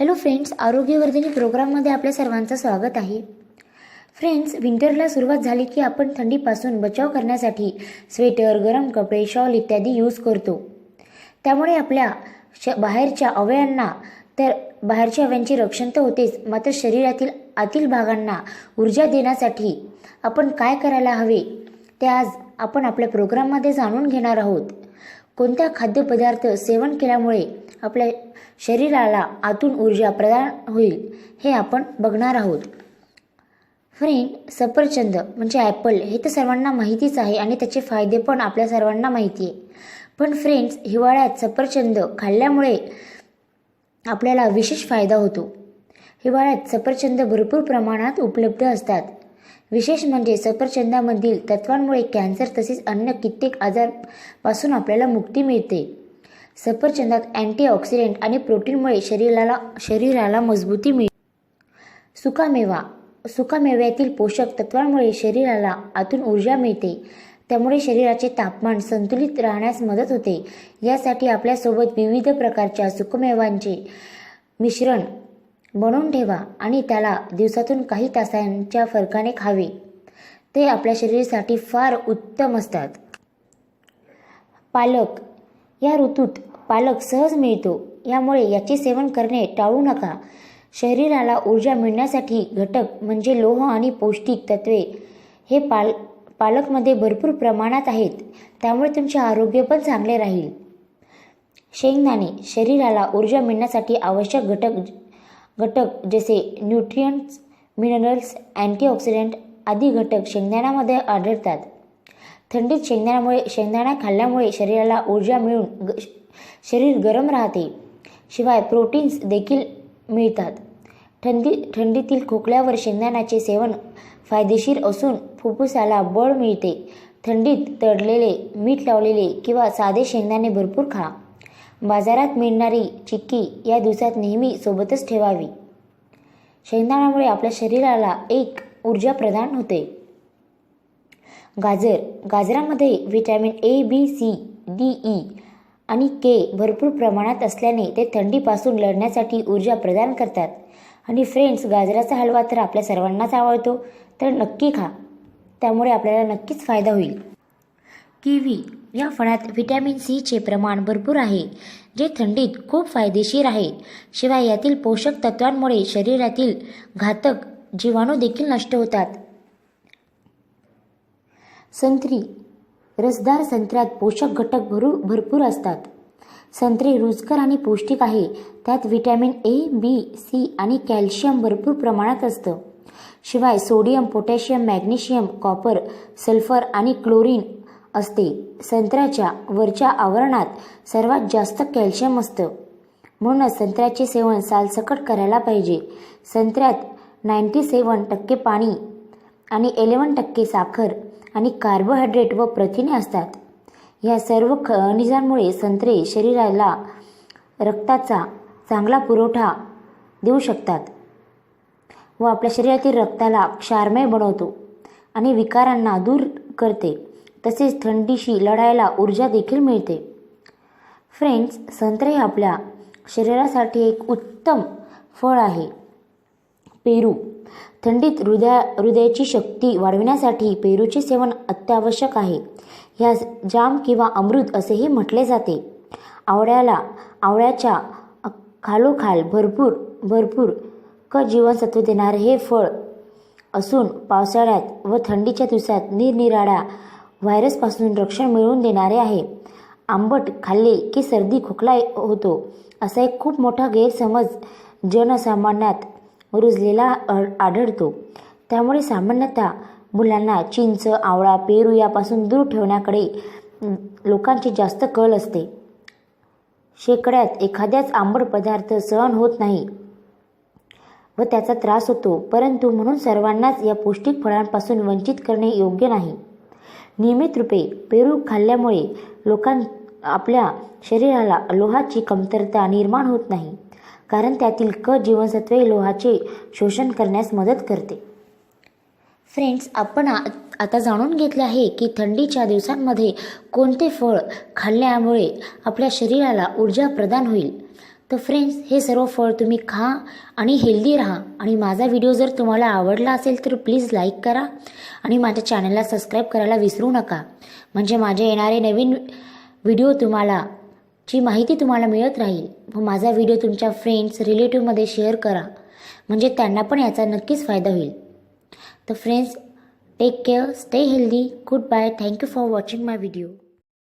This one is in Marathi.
हॅलो फ्रेंड्स आरोग्यवर्धिनी प्रोग्राममध्ये आपल्या सर्वांचं स्वागत आहे. फ्रेंड्स विंटरला सुरुवात झाली की आपण थंडीपासून बचाव करण्यासाठी स्वेटर गरम कपडे शॉल इत्यादी यूज करतो. त्यामुळे आपल्या श बाहेरच्या अवयांना तर बाहेरच्या अवयांचे रक्षण तर होतेच मात्र शरीरातील आतील भागांना ऊर्जा देण्यासाठी आपण काय करायला हवे ते आज आपण आपल्या प्रोग्राममध्ये जाणून घेणार आहोत. कोणत्या खाद्यपदार्थ सेवन केल्यामुळे आपल्या शरीराला आतून ऊर्जा प्रदान होईल हे आपण बघणार आहोत. फ्रेंड सफरचंद म्हणजे ॲपल हे तर सर्वांना माहितीच आहे आणि त्याचे फायदे पण आपल्या सर्वांना माहिती आहे. पण फ्रेंड्स हिवाळ्यात सफरचंद खाल्ल्यामुळे आपल्याला विशेष फायदा होतो. हिवाळ्यात सफरचंद भरपूर प्रमाणात उपलब्ध असतात. विशेष म्हणजे सफरचंदामधील तत्वांमुळे कॅन्सर तसेच अन्य कित्येक आजारपासून आपल्याला मुक्ती मिळते. सफरचंदात अँटीऑक्सिडेंट आणि प्रोटीनमुळे शरीराला शरीराला मजबूती मिळते. सुकामेवा. सुकामेव्यातील पोषक तत्वांमुळे शरीराला आतून ऊर्जा मिळते. त्यामुळे शरीराचे तापमान संतुलित राहण्यास मदत होते. यासाठी आपल्यासोबत विविध प्रकारच्या सुकमेवांचे मिश्रण बनवून ठेवा आणि त्याला दिवसातून काही तासांच्या फरकाने खावे. ते आपल्या शरीरासाठी फार उत्तम असतात. पालक. या ऋतूत पालक सहज मिळतो. यामुळे याचे सेवन करणे टाळू नका. शरीराला ऊर्जा मिळण्यासाठी घटक म्हणजे लोह आणि पौष्टिक तत्वे हे पाल पालकमध्ये भरपूर प्रमाणात आहेत. त्यामुळे तुमचे आरोग्य पण चांगले राहील. शेंगदाणे शरीराला ऊर्जा मिळण्यासाठी आवश्यक घटक घटक जसे न्यूट्रियंट्स मिनरल्स अँटीऑक्सिडंट आदी घटक शेंगदाण्यामध्ये आढळतात. थंडीत शेंगदाण्यामुळे शेंगदाणा खाल्ल्यामुळे शरीराला ऊर्जा मिळून ग शरीर गरम राहते. शिवाय प्रोटीन्स देखील मिळतात. थंडी थंडीतील खोकल्यावर शेंगदाण्याचे सेवन फायदेशीर असून फुफ्फुसाला बळ मिळते. थंडीत तळलेले मीठ लावलेले किंवा साधे शेंगदाणे भरपूर खा. बाजारात मिळणारी चिक्की या दिवसात नेहमी सोबतच ठेवावी. शेंगदाण्यामुळे आपल्या शरीराला एक ऊर्जा प्रदान होते. गाजर. गाजरामध्ये vitamin A B C D E आणि के भरपूर प्रमाणात असल्याने ते थंडीपासून लढण्यासाठी ऊर्जा प्रदान करतात. आणि फ्रेंड्स गाजराचा हलवा तर आपल्या सर्वांनाच आवडतो. तर नक्की खा. त्यामुळे आपल्याला नक्कीच फायदा होईल. किवी या फळात व्हिटॅमिन सीचे प्रमाण भरपूर आहे जे थंडीत खूप फायदेशीर आहे. शिवाय यातील पोषक तत्वांमुळे शरीरातील घातक जीवाणू देखील नष्ट होतात. संत्री रसदार संत्र्यात पोषक घटक भरू भरपूर असतात. संत्रे रुचकर आणि पौष्टिक आहे. त्यात व्हिटॅमिन ए बी सी आणि कॅल्शियम भरपूर प्रमाणात असतं. शिवाय sodium potassium magnesium copper sulphur आणि क्लोरीन असते. संत्र्याच्या वरच्या आवरणात सर्वात जास्त कॅल्शियम असतं. म्हणूनच संत्र्याचे सेवन सालसकट करायला पाहिजे. संत्र्यात नाईंटी सेवन टक्के पाणी आणि एलेवन टक्के साखर आणि कार्बोहायड्रेट व प्रथिने असतात. या सर्व खनिजांमुळे संत्रे शरीराला रक्ताचा चांगला पुरवठा देऊ शकतात व आपल्या शरीरातील रक्ताला क्षारमय बनवतो आणि विकारांना दूर करते. तसेच थंडीशी लढायला ऊर्जा देखील मिळते. फ्रेंड्स संत्रे हे आपल्या शरीरासाठी एक उत्तम फळ आहे. पेरू. थंडीत हृदया हृदयाची शक्ती वाढविण्यासाठी पेरूचे सेवन अत्यावश्यक आहे. ह्यास जाम किंवा अमृत असेही म्हटले जाते. आवळ्याला आवळ्याच्या खालोखाल भरपूर भरपूर क जीवनसत्व देणारे हे फळ असून पावसाळ्यात व थंडीच्या दिवसात निरनिराळ्या व्हायरसपासून रक्षण मिळवून देणारे आहे. आंबट खाल्ले की सर्दी खोकला होतो असा एक खूप मोठा गैरसमज जनसामान्यात रुजलेला आढळतो. त्यामुळे सामान्यतः मुलांना चिंच आवळा पेरू यापासून दूर ठेवण्याकडे लोकांची जास्त कल असते. शेकड्यात एखाद्याच आंबट पदार्थ सहन होत नाही व त्याचा त्रास होतो परंतु म्हणून सर्वांनाच या पौष्टिक फळांपासून वंचित करणे योग्य नाही. नियमित रूपे पेरू खाल्ल्यामुळे लोकां आपल्या शरीराला लोहाची कमतरता निर्माण होत नाही. कारण त्यातील क जीवनसत्वे लोहाचे शोषण करण्यास मदत करते. फ्रेंड्स आपण आता जाणून घेतले आहे की थंडीच्या दिवसांमध्ये कोणते फळ खाल्ल्यामुळे आपल्या शरीराला ऊर्जा प्रदान होईल. तर फ्रेंड्स हे सर्व फळ तुम्ही खा आणि हेल्दी राहा. आणि माझा व्हिडिओ जर तुम्हाला आवडला असेल तर प्लीज लाईक करा. आणि माझ्या चॅनलला सबस्क्राईब करायला विसरू नका. म्हणजे माझे येणारे नवीन व्हिडिओ तुम्हाला ची माहिती तुम्हाला मिळत राहील व माझा व्हिडिओ तुमच्या फ्रेंड्स रिलेटिव्हमध्ये शेअर करा. म्हणजे त्यांना पण याचा नक्कीच फायदा होईल. तर friends take care stay healthy good bye thank you for watching my video